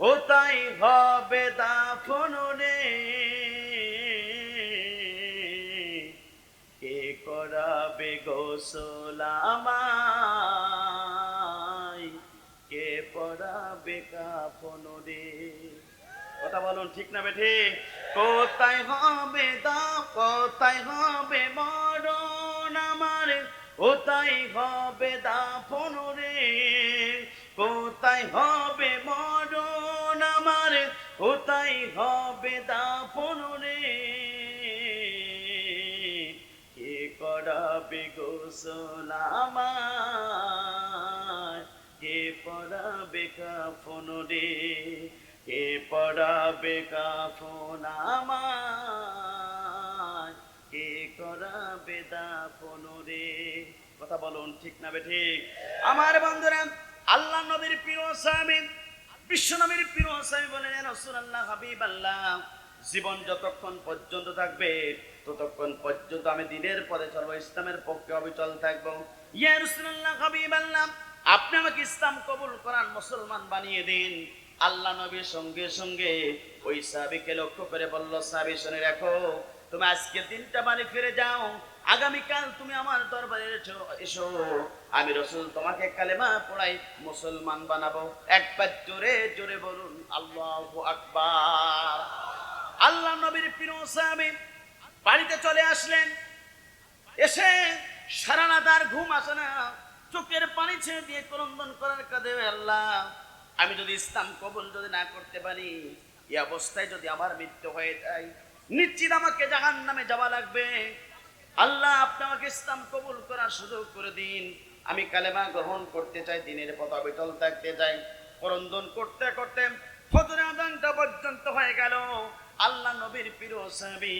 ও তাই হবে দাফন রে কে করাবে গোসল আমায়? কে পড়াবে কাফন রে? কথা বলুন ঠিক না বেঠে? কোথায় হবে দা কোথায় হবে মরণ আমার। কোথায় হবে দাফন রে। কোথায় হবে মরণ কোথায় হবে দাফন রে। কে করাবে গোসল আমার? কে পড়াবে কাফন রে? কে পড়াবে কাফন আমার? কে করাবে দাফন রে? কথা বলুন ঠিক না বে ঠিক? আমার বন্ধুরা, আল্লাহ নবীর প্রিয় স্বামী বিশ্ব নবীর প্রিয় স্বামী বলেন রসুল্লাহ হাবিব আল্লাহ জীবন যতক্ষণ পর্যন্ত থাকবে, ততক্ষণ পর্যন্ত আমি দিনের পরে চলবো, ইসলামের পক্ষে অবিচল থাকব। ইয়া রসুল্লাহ হাবিব আল্লাহ আপনি আমাকে ইসলাম কবুল করান মুসলমান বানিয়ে দিন। আল্লাহ নবীর সঙ্গে সঙ্গে ওই সাবিকে লক্ষ্য করে বলল সাবি শুনে রাখো, তুমি আজকে দিনটা বাড়ি ফিরে যাও আগামীকাল তুমি আমার দরবারে এসো- আমি রসুল তোমাকে কালেমা পড়াই, মুসলমান বানাবো। একবার জোরে জোরে বলুন, আল্লাহ আকবার। আল্লাহ নবীর প্রিয় সাহাবি বাড়িতে চলে আসলেন। এসে সারা রাত আর ঘুম আসে না। চোখের পানি ছেড়ে দিয়ে ক্রন্দন করার কাঁদে আল্লাহ। আমি যদি ইসলাম কবুল যদি না করতে পারি, এই অবস্থায় যদি আমার মৃত্যু হয়ে যায়, নিশ্চিত আমাকে জাহান নামে যাওয়া লাগবে। আল্লাহ আপনি আমাকে ইসলাম কবুল করার সুযোগ করে দিন। আমি কালেমা গ্রহণ করতে চাই, দিনের পথ বিটল থাকতে চাই, করন্দন করতে করতে ফজরের আদানটা পর্যন্ত হয়ে গেল। আল্লাহ নবীর প্রিয় সাহাবী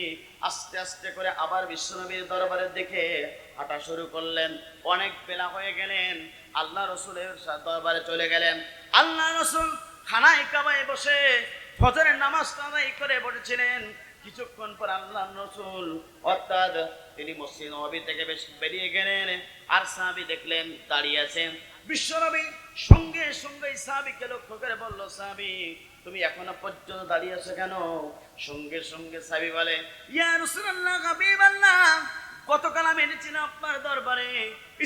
আস্তে আস্তে করে আবার বিশ্ব নবীর দরবারে দেখে হাঁটা শুরু করলেন। অনেক বেলা হয়ে গেলেন। আল্লাহ রসুলের দরবারে চলে গেলেন। আল্লাহ রসুল খানায় কাবায় বসে ফজরের নামাজ আদায় করে বসেছিলেন। কিছুক্ষণ পর আল্লাহ রসুল, অর্থাৎ তিনি মসজিদ নবী থেকে বেশ বেরিয়ে গেলেন। আর সাহাবী দেখলেন, দাঁড়িয়ে আছেন। বিশ্বনবী সঙ্গে সঙ্গে সাহাবিকে লক্ষ্য করে বলল, সাহাবি, তুমি এখনও পর্যন্ত দাঁড়িয়ে আছো কেন? সঙ্গে সঙ্গে সাহাবি বলে, ইয়া রাসূলুল্লাহ, হাবিবাল্লাহ, গতকাল আমি এনেছিলাম আপনার দরবারে।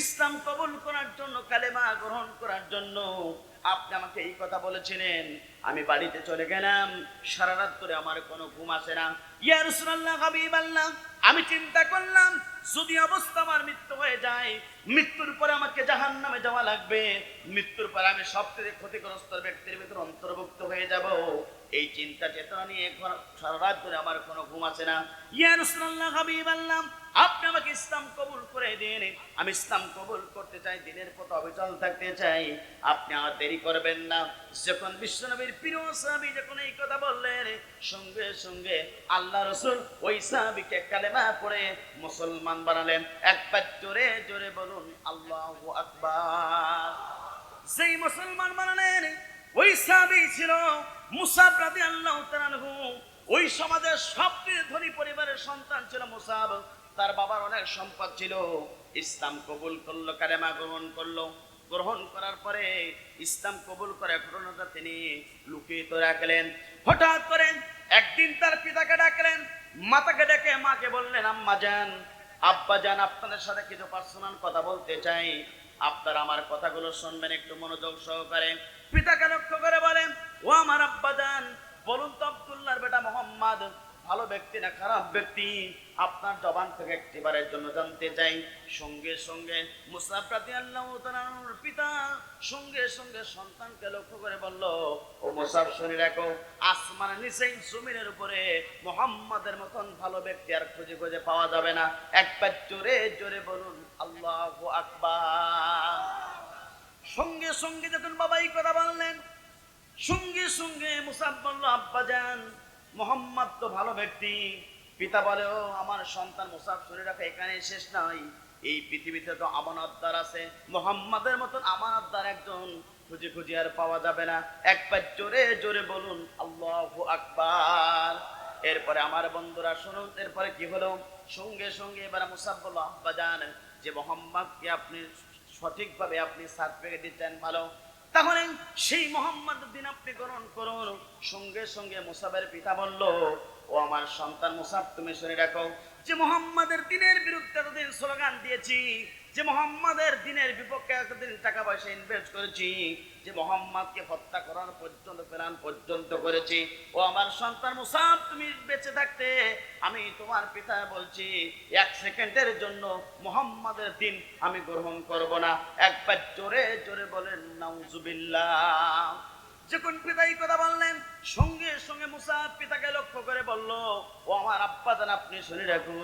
ইসলাম কবুল করার জন্য, কালেমা গ্রহণ করার জন্য আপনি আমাকে এই কথা বলেছিলেন। আমি বাড়িতে চলে গেলাম, সারা রাত ধরে আমার কোনো ঘুম আসে না। ইয়া রাসূলুল্লাহ, হাবিবাল্লাহ, আমি চিন্তা করলাম, যদি অবস্থা আমার মৃত্যু হয়ে যায়, মৃত্যুর পরে আমাকে জাহান নামে যাওয়া লাগবে। মৃত্যুর পরে আমি সবথেকে ক্ষতিগ্রস্ত ব্যক্তির ভিতর অন্তর্ভুক্ত হয়ে যাব। এই চিন্তা চেতনা নিয়ে ঘর- সারা রাত ধরে আমার কোনো ঘুম আছে না। ইয়া রাসূলুল্লাহ হাবিবাল্লাহ আপনি আমাকে ইসলাম কবুল করে দিন। আমি ইসলাম কবুল করতে চাই, দিনের পথ অবিচল থাকতে চাই। আপনি আর দেরি করবেন না। যখন বিশ্বনবীর প্রিয় সাহাবী যখন এই কথা বললেন, সঙ্গে সঙ্গে আল্লাহ রসুল ওই সাহাবীকে কালেমা পড়ে মুসলমান বানালেন। একবার জোরে জোরে বলুন, আল্লাহু আকবার। সেই মুসলমান বানালেন, ওই সাহাবী ছিল মুসাব তাআলা আনহু, ওই সমাজের সবচেয়ে ধনী পরিবারের সন্তান ছিল মুসাব। তার বাবার অনেক সম্পদ ছিল। ইসলাম কবুল করল গ্রহণ করল। গ্রহণ করার পরে ইসলাম কবুল করে ঘটনাটা তিনি লুকিয়ে তো রাখলেন। হঠাৎ করে একদিন তার পিতাকে ডাকলেন। মাতাকে ডেকে মাকে বললেন, আম্মা যান, আব্বা যান, আপনাদের সাথে কিছু পার্সোনাল কথা বলতে চাই। আপনারা আমার কথাগুলো শুনবেন, একটু মনোযোগ সহকারে। পিতাকে লক্ষ্য করে বলেন, ও আমার আব্বা যান বলুন তো আব্দুল্লাহর বেটা মোহাম্মদ, ভালো ব্যক্তি না খারাপ ব্যক্তি? আপনার জবান থেকে একটিবারের জন্য জানতে চাই। সঙ্গে সঙ্গে মুসাফরাতি আল্লাহ পিতা সঙ্গে সঙ্গে সন্তানকে লক্ষ্য করে বলল, ও মুসাফ শুনে রাখো আসমানের নিচে জমিনের উপরে মোহাম্মদের মতন ভালো ব্যক্তি আর খুঁজে খুঁজে পাওয়া যাবে না। একবার জোরে জোরে বলুন, আল্লাহ আকবার। সঙ্গে সঙ্গে যখন বাবা এই কথা বললেন, সঙ্গে সঙ্গে মুসাফ বলল আব্বা যান, মোহাম্মদ তো ভালো ব্যক্তি। পিতা বলে, ও, আমার সন্তান মুসাফ শুনে রাখা এখানে শেষ নয়। এই পৃথিবীতে তো আমান আমানতদার আছে। মোহাম্মদের মতন আমান আমানতদার একজন। খুঁজে খুঁজে আর পাওয়া যাবে না। একবার জোরে জোরে বলুন, আল্লাহ আকবার। এরপরে আমার বন্ধুরা শুনুন, এরপরে কি হলো? সঙ্গে সঙ্গে এবার মুসাফ বলল আব্বা যান, যে মোহাম্মদকে আপনি সঠিকভাবে আপনি সার্টিফিকেট দিতেন ভালো। তাহলে সেই মোহাম্মদ দিন আপনি গ্রহণ করুন। সঙ্গে সঙ্গে মুসাফের পিতা বলল, ও আমার সন্তান মুসাফ তুমি শুনে রাখো যে মোহাম্মদের দিনের বিরুদ্ধে এতদিন স্লোগান দিয়েছি যে মোহাম্মদের দিনের বিপক্ষে এতদিন টাকা পয়সা ইনভেস্ট করেছি, যে মোহাম্মদকে হত্যা করার পর্যন্ত ফেরান পর্যন্ত করেছি। ও আমার সন্তান মুসাব, তুমি বেঁচে থাকতে, আমি তোমার পিতা বলছি, এক সেকেন্ডের জন্য মোহাম্মদের দিন আমি গ্রহণ করব না। একবার জোরে জোরে বলেন, নাউজুবিল্লাহ। যখন পিতা এই কথা বললেন, সঙ্গে সঙ্গে মুসা পিতাকে লক্ষ্য করে বলল, ও আমার আব্বা জান, আপনি শুনে রাখুন,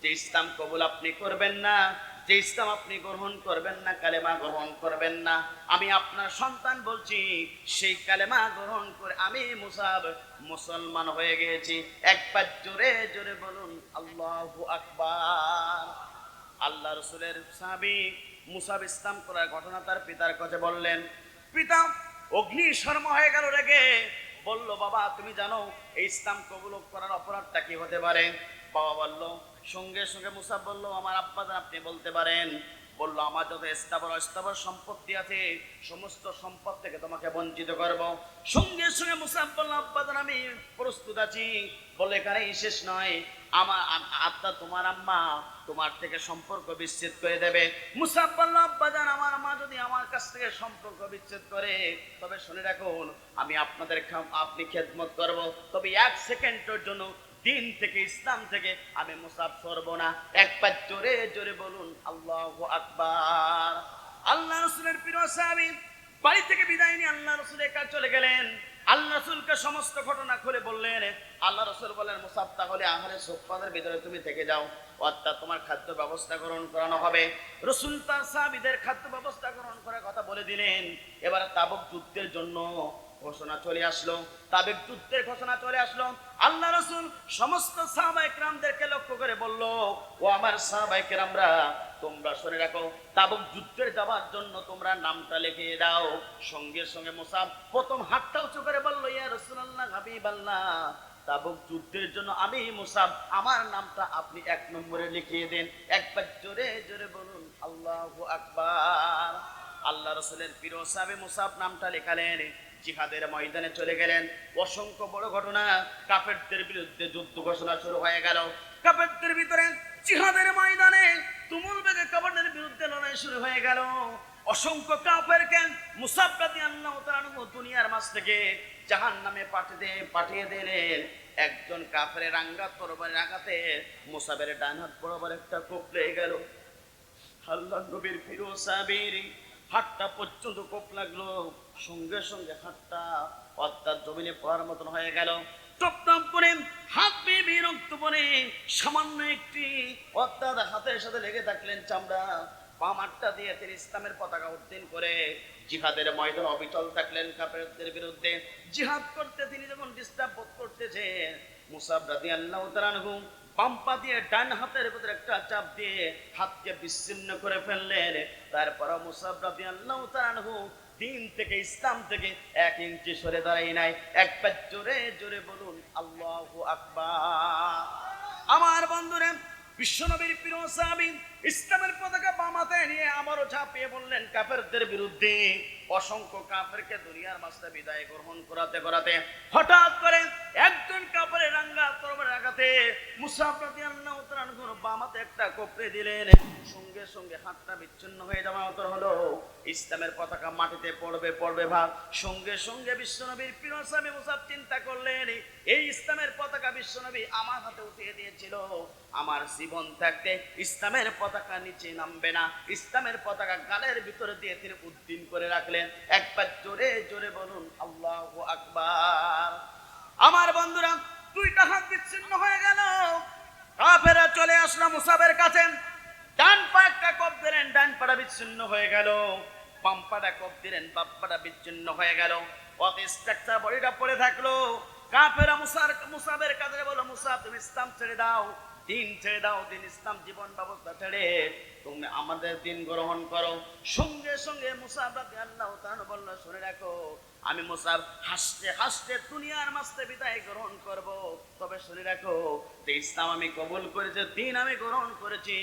যে ইসলাম কবুল আপনি করবেন না। যে ইসলাম আপনি গ্রহণ করবেন না, কালেমা গ্রহণ করবেন না। আমি আপনার সন্তান বলছি, সেই কালেমা গ্রহণ করে আমি মুসাব মুসলমান হয়ে গিয়েছি একবার জোরে জোরে বলুন, আল্লাহ আকবার। আল্লাহ রসুলের সাহাবি মুসাব ইসলাম করার ঘটনা তার পিতার কাছে বললেন, পিতা, অগ্নি শর্মা হয়ে গেল রেগে বলল, বাবা, তুমি জানো, এই ইসলাম কবুল করার অপরাধটা কি হতে পারে? বাবা বলল সঙ্গে সঙ্গে মুসাব বলল, আমার আব্বা আপনি বলতে পারেন। বলল, আমার যত স্থাবর অস্থাবর সম্পত্তি আছে, সমস্ত সম্পদ থেকে তোমাকে বঞ্চিত করব। সঙ্গে সঙ্গে মুসাব বলল আব্বাদান আমি প্রস্তুত আছি। বলে এখানে শেষ নয়। আমার আত্মা তোমার আম্মা, তোমার থেকে সম্পর্ক বিচ্ছেদ করে দেবে। মুসাব বলল আমার মা যদি আমার কাছ থেকে সম্পর্ক বিচ্ছেদ করে, তবে শুনে রাখুন, আমি আপনাদের আপনি খেদমত করব। তবে এক সেকেন্ডের জন্য দিন থেকে, ইসলাম থেকে আমি মুসাফ সরব না। একবার জোরে জোরে বলুন, আল্লাহ আকবার। আল্লাহ রসুলের প্রিয় সাহাবী বাড়ি থেকে বিদায় নিয়ে আল্লাহ রসুলের কাছে চলে গেলেন। আল্লাহ রসুলকে সমস্ত ঘটনা খুলে বললেন, আল্লাহ রসুল বলেন, মুসাফ, তাহলে আহারে সোফাদের ভিতরে তুমি থেকে যাও। অর্থাৎ তোমার খাদ্য ব্যবস্থা গ্রহণ করানো হবে। রসুল তার সাহাবিদের খাদ্য ব্যবস্থা গ্রহণ করার কথা বলে দিলেন। এবার তাবক যুদ্ধের জন্য ঘোষণা চলে আসলো তাবেক যুদ্ধের ঘোষণা চলে আসলো। আল্লাহ রসুল সমস্ত সাহাবাই ক্রামদেরকে লক্ষ্য করে বলল, ও আমার সাহাবাই ক্রামরা, তোমরা শুনে রাখো। তাবক যুদ্ধের যাবার জন্য তোমরা নামটা লিখে দাও। সঙ্গে সঙ্গে মোসাব প্রথম হাতটা উঁচু করে বলল, ইয়া রসুল্লাহ হাবিব আল্লাহ তাবক যুদ্ধের জন্য আমি, মুসাব, আমার নামটা আপনি এক নম্বরে লিখিয়ে দেন। একবার জোরে জোরে বলুন, আল্লাহ আকবার। আল্লাহ রসুলের প্রিয় সাহেব মুসাব নামটা লেখালেন। জিহাদের ময়দানে চলে গেলেন। অসংখ্য বড় ঘটনা। কাফেরদের বিরুদ্ধে যুদ্ধ ঘোষণা শুরু হয়ে গেল। কাফেরদের ভিতরে জিহাদের ময়দানে তুমুল বেগে কাফেরদের বিরুদ্ধে লড়াই শুরু হয়ে গেল। অসংখ্য কাফেরকে মুসাবরাতি আল্লাহ তাআলা দুনিয়ার মাঝ থেকে জাহান নামে পাঠিয়ে পাঠিয়ে দিলেন। একজন কাফের রাঙ্গা তরবারের আঘাতে মুসাবের ডান হাত বরাবর একটা কোপ লেগে গেল। আল্লাহ নবীর ফিরো সাবির হাতটা পর্যন্ত কোপ লাগল। সঙ্গে সঙ্গে হাতটা অর্থাৎ জমিনে পড়ার মতন হয়ে গেল। করে হাত সামান্য একটি অর্থাৎ হাতের সাথে লেগে থাকলেন চামড়া। হাতটা দিয়ে তিনি ইসলামের পতাকা উত্তীর্ণ করে জিহাদের ময়দান অবিচল থাকলেন কাফেরদের বিরুদ্ধে। জিহাদ করতে তিনি যখন ডিস্টার্ব বোধ করতেছেন, মুসাব রাদিয়াল্লাহু তাআলা আনহু পাম্পা দিয়ে ডান হাতের ভিতরে একটা চাপ দিয়ে হাতকে বিচ্ছিন্ন করে ফেললেন। তারপর মুসাব রাদিয়াল্লাহু তাআলা আনহু দিন থেকে ইসলাম থেকে এক ইঞ্চি সরে দাঁড়াই নাই। একবার জোরে জোরে বলুন, আল্লাহ আকবার। আমার বন্ধুরা, বিশ্বনবীর প্রিয় সাহাবী ইসলামের পতাকা বামাতে নিয়ে আবারও ঝাঁপিয়ে বললেন কাফেরদের বিরুদ্ধে। অসংখ্য কাফেরকে দুনিয়ার মাস্টার বিদায় গ্রহণ করাতে করাতে, হঠাৎ করে একজন কাপড়ে রাঙ্গা তরবারে আঘাতে মুসাফ রাদিয়াল্লাহু তাআলা আনহুর বামাতে একটা কোপড়ে দিলেন। সঙ্গে সঙ্গে হাতটা বিচ্ছিন্ন হয়ে যাওয়া মতো হলো। ইসলামের পতাকা মাটিতে পড়বে পড়বে ভাব সঙ্গে সঙ্গে বিশ্বনবীর প্রিয় সাহাবী মুসাফ চিন্তা করলেন, এই ইসলামের পতাকা বিশ্বনবী আমার হাতে উঠিয়ে দিয়েছিল। আমার জীবন থাকতে ইসলামের পতাকা নিচে নামবে না। ইসলামের পতাকা গালের ভিতরে দিয়ে তিনি উদ্দিন করে রাখলেন। একবার জোরে জোরে বলুন, আল্লাহ আকবার। আমার বন্ধুরা, দুইটা হাত বিচ্ছিন্ন হয়ে গেল। কাফেরা চলে আসলো মুসাবের কাছে। ডান পা একটা কপ দিলেন, ডান পাটা বিচ্ছিন্ন হয়ে গেল। বাম পাটা কপ দিলেন, বাম পাটা বিচ্ছিন্ন হয়ে গেল। অত স্ট্রাকচার বডিটা পড়ে থাকল। কাফেরা মুসার মুসাবের কাছে বলো মুসা তুমি ইসলাম ছেড়ে দাও। দিন ছেড়ে দাও, দিন ইসলাম জীবন ব্যবস্থা ছেড়ে তুমি আমাদের দিন গ্রহণ করো। সঙ্গে সঙ্গে মুসাব আল্লাহ বলল, শুনে রাখো, আমি মুসাব হাসতে হাসতে দুনিয়ার মাসতে বিদায় গ্রহণ করব। তবে শুনে রাখো, যে ইসলাম আমি কবুল করেছি, দিন আমি গ্রহণ করেছি,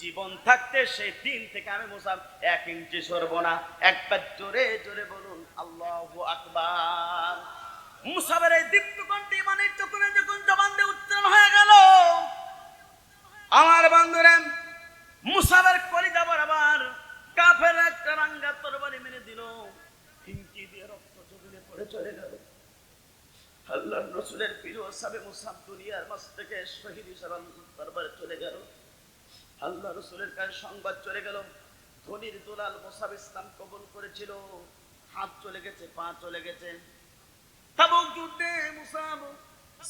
জীবন থাকতে সেই দিন থেকে আমি মুসাব এক ইঞ্চি সরব না। একবার জোরে জোরে বলুন, আল্লাহ আকবার। মুসাবের এই দীপ্ত কণ্ঠে মানে যখন যখন জবান দিয়ে উচ্চারণ হয়ে গেল আমার বন্ধুরা, মুসাবের কলিজা বরাবর কাফের একটা রাঙ্গা তরবারি মেরে দিল। হিমকি দিয়ে রক্ত জমিনে পড়ে চলে গেল। আল্লাহ রসুলের প্রিয় সাবে মুসাব দুনিয়ার মাছ থেকে শহীদ হিসাবে দরবারে চলে গেল। আল্লাহ রসুলের কাছে সংবাদ চলে গেল, ধনির দুলাল মুসাব ইসলাম কবুল করেছিল। হাত চলে গেছে, পা চলে গেছে। তাবুক যুদ্ধে মুসাব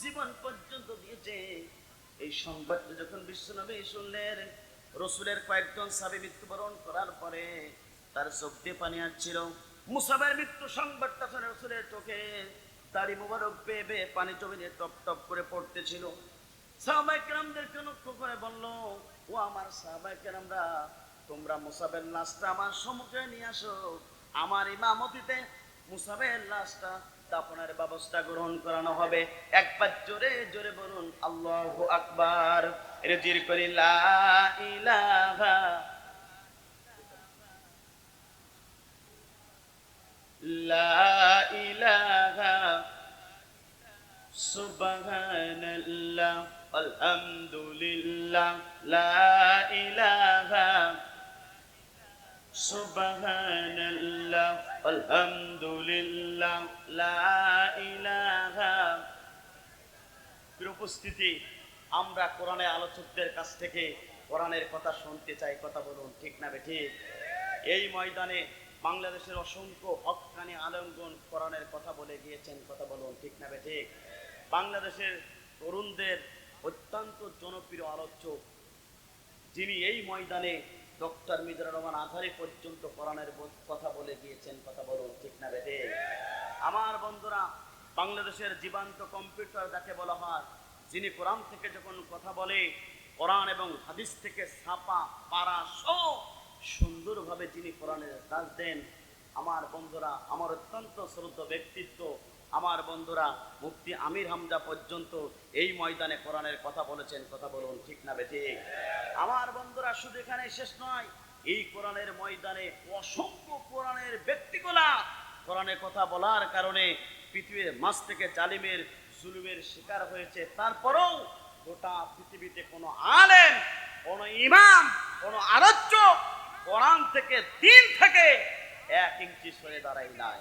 জীবন পর্যন্ত দিয়েছে। এই সংবাদটা যখন বিশ্বনবী শুনলেন, রসুলের কয়েকজন সাবে মৃত্যুবরণ করার পরে তার চোখ দিয়ে পানি আসছিল। মুসাবের মৃত্যু সংবাদটা শুনে রসুলের চোখে তারই মুবারক বেয়ে বেয়ে পানি জমিনে টপ টপ করে পড়তেছিল। সাহাবাই কেরামদেরকে লক্ষ্য করে বলল, ও আমার সাহাবাই কেরামরা, তোমরা মুসাবের লাশটা আমার সম্মুখে নিয়ে আসো। আমার ইমামতিতে মুসাবের লাশটা দাপনের ব্যবস্থা গ্রহণ করানো হবে। একবার জোরে জোরে বলুন, আল্লাহ আকবার। এটা জির করি ইলাহা লা লা ইলাহা সুবহানাল্লাহ, আলহামদুলিল্লাহ, লা ইলাহা। প্রিয় উপস্থিতি, আমরা কোরআনের আলোচকদের কাছ থেকে কোরআনের কথা শুনতে চাই, কথা বলুন, ঠিক না ঠিক এই ময়দানে বাংলাদেশের অসংখ্য হকানি আলমগণ কোরআনের কথা বলে গিয়েছেন, কথা বলুন, ঠিক না ঠিক বাংলাদেশের তরুণদের অত্যন্ত জনপ্রিয় আলোচক, যিনি এই ময়দানে ডক্টর মিজানুর রহমান আধারে পর্যন্ত কোরআনের কথা বলে গিয়েছেন কথা বলুন, ঠিক না বেটে আমার বন্ধুরা, বাংলাদেশের জীবান্ত কম্পিউটার যাকে বলা হয়, যিনি কোরআন থেকে যখন কথা বলে, কোরআন এবং হাদিস থেকে ছাপা, পারা সব সুন্দরভাবে যিনি কোরআনের কাজ দেন, আমার বন্ধুরা, আমার অত্যন্ত শ্রদ্ধ ব্যক্তিত্ব, আমার বন্ধুরা মুক্তি আমির হামজা পর্যন্ত এই ময়দানে কোরআনের কথা বলেছেন, কথা বলুন, ঠিক না বেঠিক আমার বন্ধুরা, শুধু এখানে শেষ নয়, এই কোরআনের ময়দানে অসংখ্য কোরআনের ব্যক্তিগুলা কোরআনের কথা বলার কারণে পৃথিবীর মাছ থেকে জালিমের জুলুমের শিকার হয়েছে। তারপরেও গোটা পৃথিবীতে কোনো আলেম, কোনো ইমাম, কোনো আলোচ্য কোরআন থেকে, দিন থেকে এক ইঞ্চি সরে দাঁড়াই নাই।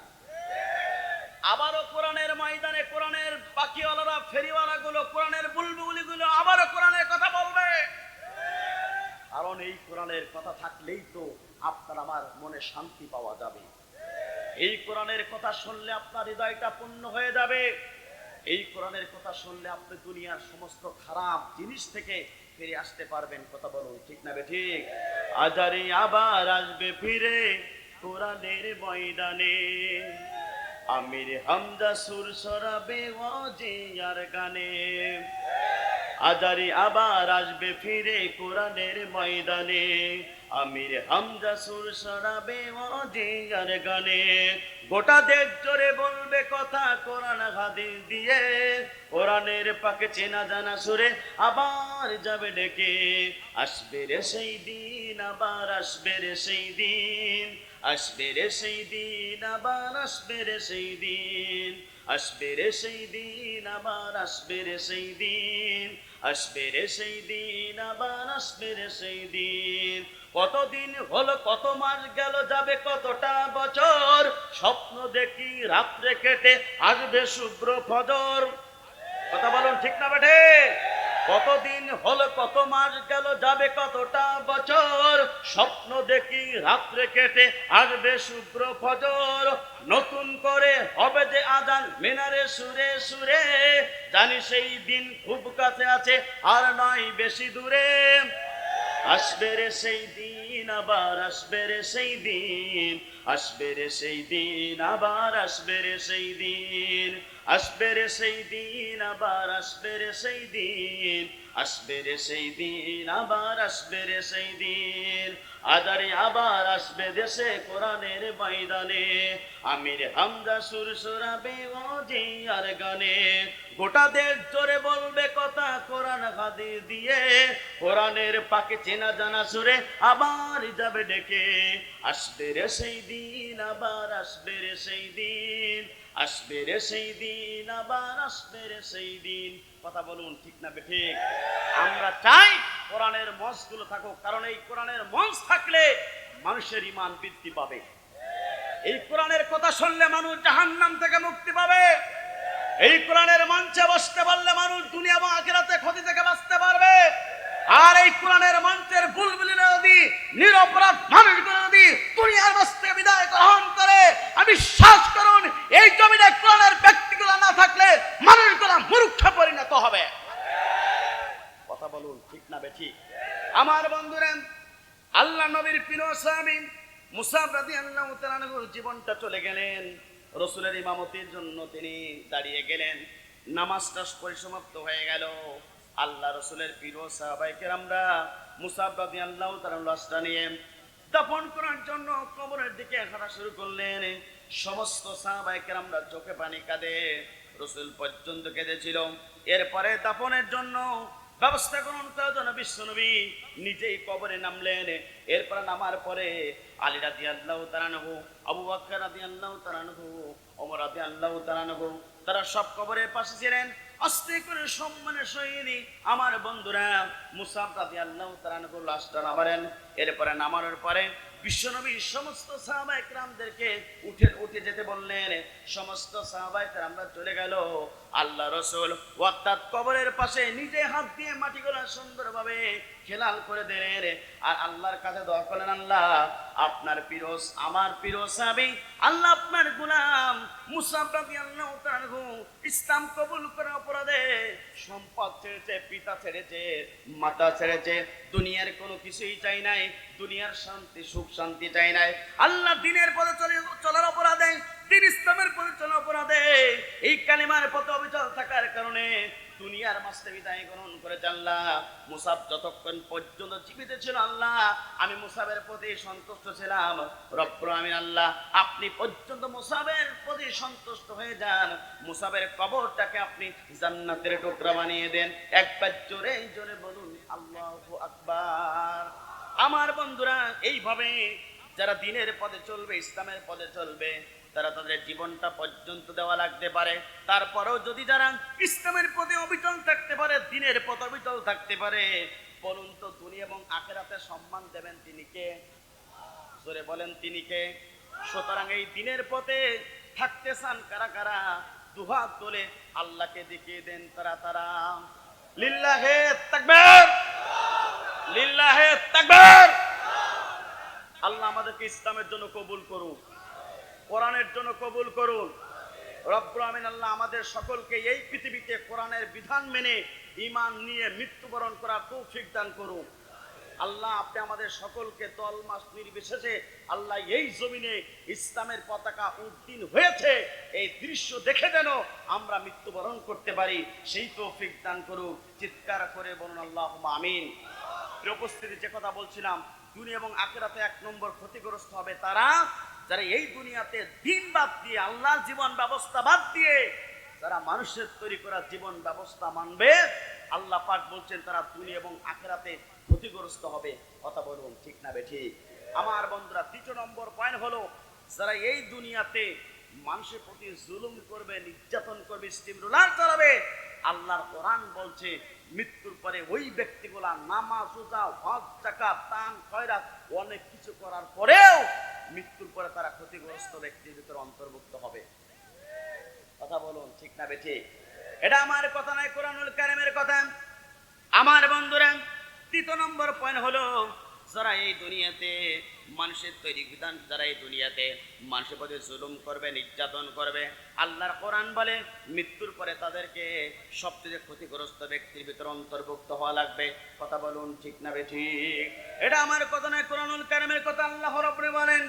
আবারও কোরআনের ময়দানে কোরআনের বাকিওয়ালারা ফেরিওয়ালা গুলো কোরআনের বুলবুলি গুলো আবারও কোরআনের কথা বলবে। কারণ এই কোরআনের কথা থাকলেই তো আপনার আমার মনে শান্তি পাওয়া যাবে। এই কোরআনের কথা শুনলে আপনার হৃদয়টা পূর্ণ হয়ে যাবে। এই কোরআনের কথা শুনলে আপনি দুনিয়ার সমস্ত খারাপ জিনিস থেকে ফিরে আসতে পারবেন, কথা বলুন, ঠিক না বে ঠিক? আজারি আবার আসবে ফিরে কোরআনের ময়দানে। আমির হামজা সুর সরাবে ওজিয়ার গানে। আজারি আবার আসবে ফিরে কোরআনের ময়দানে। আমির হামজা সুর সরাবে ওজিয়ার গানে। গোটা দেশ জোরে বলবে কথা কোরআন হাদিস দিয়ে। কোরআনের পাকে চেনা জানা সুরে আবার যাবে ডেকে। আসবে রে সেই দিন, আবার আসবে রে সেই দিন। আসবে সেই দিন আবার আসবে সেই দিন আসবে সেই দিন আবার আসবে সেই দিন আসবে সেই দিন আবার আসবে সেই দিন কতদিন হলো, কত মাস গেল, যাবে কতটা বছর? স্বপ্ন দেখি রাত্রে কেটে আসবে শুভ্র ফজর। কথা বলুন ঠিক না বেঠে? কতদিন হলো, কত মাস গেল, যাবে কতটা বছর? স্বপ্ন দেখি রাত্রে কেটে আসবে শুভ্র ফজর। নতুন করে হবে যে আজান, মিনারে সুরে সুরে। জানি সেই দিন খুব কাছে আছে, আর নয় বেশি দূরে। আসবে রে সেই দিন, আবার আসবে রে সেই দিন। আসবে রে সেই দিন, আবার আসবে রে সেই দিন। আসবে রে সেই দিন আবার আসবে রে সেই দিন আসবে রে সেই দিন, আবার আসবে রে সেই দিন। আদারে আবার আসবে দেশে কোরআনের ময়দানে। আমির হামজা সুর সুরাবে ও আর গানে। গোটা দেশ জোরে বলবে কথা কোরআন হাদিস দিয়ে। কোরআনের পাকে চেনা জানা সুরে আবার যাবে ডেকে। আসবে রে সেই দিন, আবার আসবে রে সেই দিন। আসবে রে সেই দিন, আবার আসবে রে সেই দিন। কথা বলুন, ঠিক না ঠিক? আমরা চাই কোরআনের মঞ্চগুলো থাকুক, কারণ এই কোরআনের মঞ্চ থাকলে মানুষের ইমান বৃদ্ধি পাবে। এই কোরআনের কথা শুনলে মানুষ জাহান্নাম থেকে মুক্তি পাবে। এই কোরআনের মঞ্চে বসতে পারলে মানুষ দুনিয়া এবং আখিরাতে ক্ষতি থেকে বাঁচতে পারবে। আর এই কোরআনের মঞ্চের বুলবুলি নদী নিরপরাধ মানুষগুলো যদি দুনিয়ার বস্তে বিদায় গ্রহণ করে, আমি বিশ্বাস করুন, এই জমিনে কোরআনের ব্যক্তিগুলো না থাকলে মানুষগুলো মূর্খ পরিণত হবে কথা বলুন ঠিক না বেঠি আমার বন্ধুরা আল্লাহ জীবনটা চলে গেলেন। রসুলের ইমামতির জন্য তিনি দাঁড়িয়ে গেলেন। নামাজটা পরিসমাপ্ত হয়ে গেল। আল্লাহ রসুলের প্রিয় সাহাবাইকে আমরা মুসাফ রাদি আল্লাহ লাশটা নিয়ে দাপন করার জন্য কবরের দিকে হাঁটা শুরু করলেন। সমস্ত সাহাবাইকে আমরা চোখে পানি কাঁদে। রসুল পর্যন্ত কেঁদেছিল। এরপরে দাপনের জন্য ব্যবস্থা গ্রহণ করার জন্য বিশ্বনবী নিজেই কবরে নামলেন। এরপরে নামার পরে আলী রাদি আল্লাহ তারানহু আবু বাক্কা রাদি আল্লাহ তারানহু অমর রাদি আল্লাহ তারানহু তারা সব কবরের পাশে ছিলেন। আস্তে করে সম্মানের সহিত আমার বন্ধুরা মুসাফ রাদি আল্লাহ তারানহু লাশটা নামারেন এরপরে নামানোর পরে বিশ্বনবী সমস্ত সাহাবা একরামদেরকে উঠে উঠে যেতে বললেন। সমস্ত সাহাবা একরামরা চলে গেল। আল্লাহ রসুল অর্থাৎ কবরের পাশে নিজে হাত দিয়ে মাটিগুলো সুন্দরভাবে খেলাল করে দিলেন। আর আল্লাহর কাছে দোয়া করলেন, আল্লাহ, আপনার পিরোস আমার পিরোস আমি আল্লাহ আপনার গুলাম মুসাফরাতি আল্লাহ তাআলাহু ইসলাম কবুল করার অপরাধে সম্পদ ছেড়েছে, পিতা ছেড়েছে, মাতা ছেড়েছে, দুনিয়ার কোনো কিছুই চাই নাই, দুনিয়ার শান্তি, সুখ শান্তি চাই নাই। আল্লাহ দিনের পথে চলে চলার অপরাধে দিন ইসলামের পথে চলার অপরাধে। এই কালিমার পথে অবিচল থাকার কারণে দুনিয়ার মাসতে বিদায় গ্রহণ করেছে আল্লাহ মুসাব যতক্ষণ পর্যন্ত জীবিত ছিল আল্লাহ, আমি মুসাবের প্রতি সন্তুষ্ট ছিলাম। রব্বুর আমি আল্লাহ, আপনি পর্যন্ত মুসাবের প্রতি সন্তুষ্ট হয়ে যান। মুসাবের কবরটাকে আপনি জান্নাতের টুকরা বানিয়ে দেন। একবার জোরে জোরে বলুন, আল্লাহ আকবার। আমার বন্ধুরা, এইভাবে যারা দিনের পদে চলবে, ইসলামের পদে চলবে, তারা তাদের জীবনটা পর্যন্ত দেওয়া লাগতে পারে। তারপরেও যদি যারা ইসলামের পদে অবিচল থাকতে পারে, দিনের পথ অবিচল থাকতে পারে, বলুন তো দুনিয়া এবং আখেরাতে সম্মান দেবেন তিনি কে? জোরে বলেন তিনি কে? সুতরাং এই দিনের পথে থাকতে চান কারা কারা? দুহাত তোলে আল্লাহকে দেখিয়ে দেন তারা তারা। লিল্লাহে তাকবীর! লিল্লাহে তাকবীর! আল্লাহ আমাদেরকে ইসলামের জন্য কবুল করুন কোরআনের জন্য কবুল করুন রব্বুল আমিন আল্লাহ আমাদের সকলকে এই পৃথিবীতে কোরআনের বিধান মেনে ইমান নিয়ে মৃত্যুবরণ করার তৌফিক দান করুন আল্লাহ, আপনি আমাদের সকলকে দল মাস নির্বিশেষে আল্লাহ এই জমিনে ইসলামের পতাকা উদ্দিন হয়েছে, এই দৃশ্য দেখে যেন আমরা মৃত্যুবরণ করতে পারি। সেই তৌফিক দান করুক। চিৎকার করে বলুন আল্লাহ আমিন। উপস্থিতি যে কথা বলছিলাম দুনিয়া এবং আখেরাতে এক নম্বর ক্ষতিগ্রস্ত হবে তারা যারা এই দুনিয়াতে দিন বাদ দিয়ে, আল্লাহর জীবন ব্যবস্থা বাদ দিয়ে যারা মানুষের তৈরি করা জীবন ব্যবস্থা মানবে, আল্লাহ পাক বলছেন তারা দুনিয়া এবং আখেরাতে ক্ষতিগ্রস্ত হবে। কথা বলুন, ঠিক না বেঠি? আমার বন্ধুরা তৃতীয় নম্বর পয়েন্ট হলো, যারা এই দুনিয়াতে মানুষের প্রতি জুলুম করবে, নির্যাতন করবে স্টিম রোলার চালাবে, আল্লাহর কোরআন বলছে মৃত্যুর পরে ওই ব্যক্তিগুলা নামাজ রোজা হজ, জাকাত, দান, খয়রাত অনেক কিছু করার পরেও মৃত্যুর পরে তারা ক্ষতিগ্রস্ত ব্যক্তির ভিতরে অন্তর্ভুক্ত হবে। কথা বলুন, ঠিক না বেঠি? এটা আমার কথা নয়, কোরআনুল কারিমের কথা। আমার বন্ধুরা, তৃতীয় নম্বর পয়েন্ট হলো, যারা এই দুনিয়াতে মানুষের তৈরি বিধান যারা এই দুনিয়াতে মানুষের প্রতি জুলুম করবে, নির্যাতন করবে, আল্লাহর কোরআন বলে মৃত্যুর পরে তাদেরকে সবচেয়ে ক্ষতিগ্রস্ত ব্যক্তির ভিতরে অন্তর্ভুক্ত হওয়া লাগবে। কথা বলুন ঠিক না বে ঠিক? এটা আমার কথা নয়, কোরআনুল কারমের কথা আল্লাহ রবরে বলেন,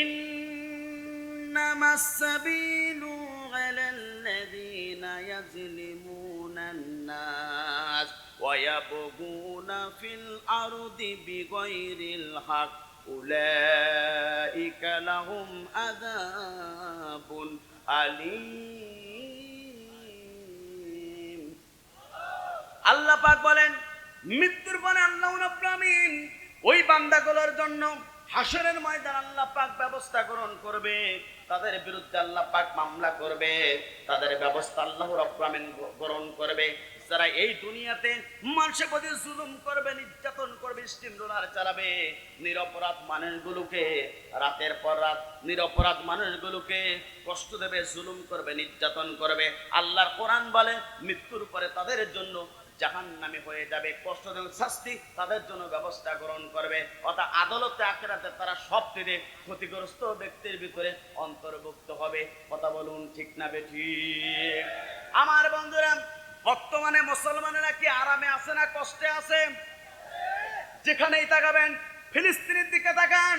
ইন্নামাস সাবিলু ফিল أولئك لهم عذاب أليم আল্লাহ পাক বলেন মৃত্যুর পরে আল্লাহ রাব্বুল ওই বান্দাগুলোর জন্য হাসরের ময়দান আল্লাহ পাক ব্যবস্থা গ্রহণ করবে তাদের বিরুদ্ধে আল্লাহ পাক মামলা করবে তাদের ব্যবস্থা আল্লাহ রাব্বুল আমিন গ্রহণ করবে যারা এই দুনিয়াতে মানুষের প্রতি জুলুম করবে, নির্যাতন করবে, স্টিম রোলার চালাবে, নিরপরাধ মানুষগুলোকে রাতের পর রাত নিরপরাধ মানুষগুলোকে কষ্ট দেবে, জুলুম করবে, নির্যাতন করবে। আল্লাহর কোরআন বলে, মৃত্যুর পরে তাদের জন্য জাহান নামে হয়ে যাবে। কষ্ট দেবে, শাস্তি তাদের জন্য ব্যবস্থা গ্রহণ করবে। অর্থাৎ আদালতে, আখেরাতে তারা সব থেকে ক্ষতিগ্রস্ত ব্যক্তির ভিতরে অন্তর্ভুক্ত হবে। কথা বলুন ঠিক না বেঠি আমার বন্ধুরা বর্তমানে মুসলমানেরা কি আরামে আছে না কষ্টে আছে? যেখানেই তাকাবেন, ফিলিস্তিনের দিকে তাকান।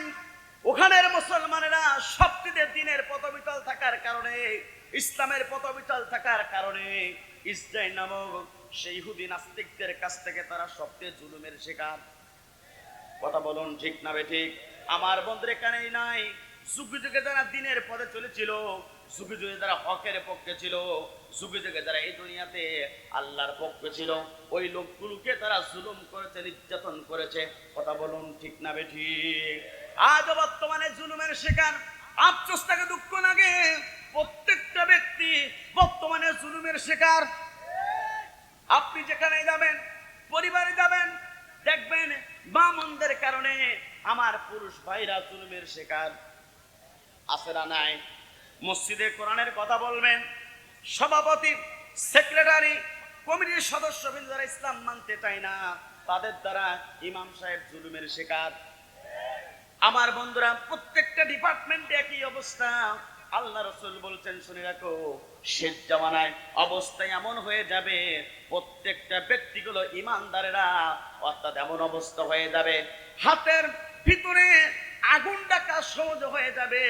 ওখানের মুসলমানেরা সবচেয়ে দিনের পদবিতল থাকার কারণে, ইসলামের পদবিতল থাকার কারণে ইসরায়েল নামক সেই হুদি নাস্তিকদের কাছ থেকে তারা সবচেয়ে জুলুমের শিকার। কথা বলুন ঠিক না বে ঠিক? আমার বন্ধুর এখানেই নাই। যুগে যুগে যারা দিনের পদে চলেছিল যুগে যুগে যারা হকের পক্ষে ছিল যুগে যুগে যারা এই দুনিয়াতে আল্লাহর পক্ষে ছিল, ওই লোকগুলোকে তারা জুলুম করেছে, নির্যাতন করেছে। কথা বলুন ঠিক না বে ঠিক? আজ বর্তমানে জুলুমের শিকার, আফসোস থাকে দুঃখ লাগে। প্রত্যেকটা ব্যক্তি বর্তমানে জুলুমের শিকার। আপনি যেখানে যাবেন, পরিবারে যাবেন, দেখবেন বামনদের কারণে আমার পুরুষ ভাইরা জুলুমের শিকার। আসেরা নাই? মসজিদে কোরআনের কথা বলবেন। সভাপতি, সেক্রেটারি, কমিটির সদস্য যারা ইসলাম মানতে চায় না, তাদের দ্বারা ইমাম সাহেব জুলুমের শিকার। আমার বন্ধুরা, প্রত্যেকটা ডিপার্টমেন্টে একই অবস্থা। আল্লাহ রসুল বলছেন, শুনে রাখো, শেষ জামানায় অবস্থা এমন হয়ে যাবে, প্রত্যেকটা ব্যক্তিগুলো ইমানদারেরা অর্থাৎ এমন অবস্থা হয়ে যাবে। হাতের ভিতরে আগুন ডাকা সহজ হয়ে যাবে।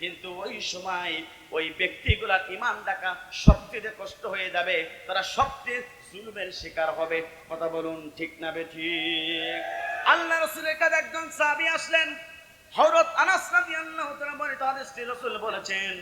কিন্তু ওই সময় ওই ব্যক্তিগুলার ইমান দেখা সবচেয়ে কষ্ট হয়ে যাবে। তারা সবচেয়ে জুলুমের শিকার হবে। কথা বলুন ঠিক না বে ঠিক? আল্লাহ রসুলের কাছে একজন সাহাবী আসলেন। হযরত আনাস রাদিয়াল্লাহু তাআলা বর্ণিত হাদিসটি রসুল বলেছেন